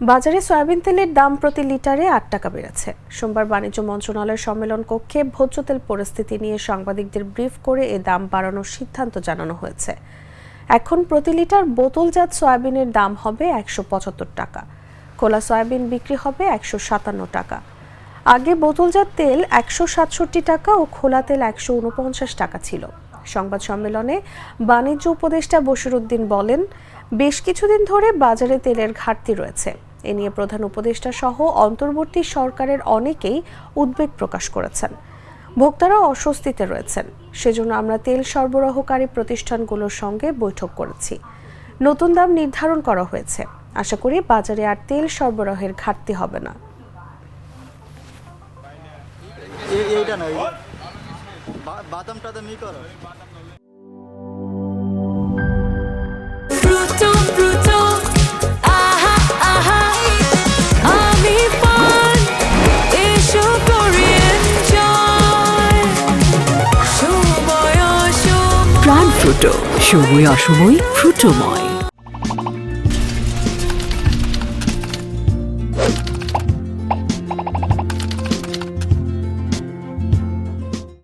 বাজারে সয়াবিন তেলের দাম প্রতি লিটারে আট টাকা বেড়েছে। সোমবার বাণিজ্য মন্ত্রণালয়ের সম্মেলন কক্ষে ভোজ্য তেল পরিস্থিতি নিয়ে সাংবাদিকদের ব্রিফ করে এ দাম বাড়ানোর সিদ্ধান্ত জানানো হয়েছে। এখন প্রতি লিটার বোতলজাত সয়াবিনের দাম হবে একশো পঁচাত্তর টাকা। খোলা সয়াবিন বিক্রি হবে একশো সাতান্ন টাকা। আগে বোতলজাত তেল একশো সাতষট্টি টাকা ও খোলা তেল একশো উনপঞ্চাশ টাকা ছিল। সংবাদ সম্মেলনে বাণিজ্য উপদেষ্টা বশিরউদ্দিন বলেন, বেশ কিছুদিন ধরে বাজারে তেলের ঘাটতি রয়েছে। এ নিয়ে প্রধান উপদেষ্টা সহ অন্তর্বর্তী সরকারের অনেকেই উদ্বেগ প্রকাশ করেছেন। ভোক্তারা অস্বস্তিতে রয়েছেন। সেজন্য আমরা তেল সরবরাহকারী প্রতিষ্ঠানগুলোর সঙ্গে বৈঠক করেছি। নতুন দাম নির্ধারণ করা হয়েছে। আশা করি বাজারে আর তেল সরবরাহের ঘাটতি হবে না। বাদাম টাদাম ই করো। প্রাণ ফ্রুটো সময় অসময় ফ্রুটোময়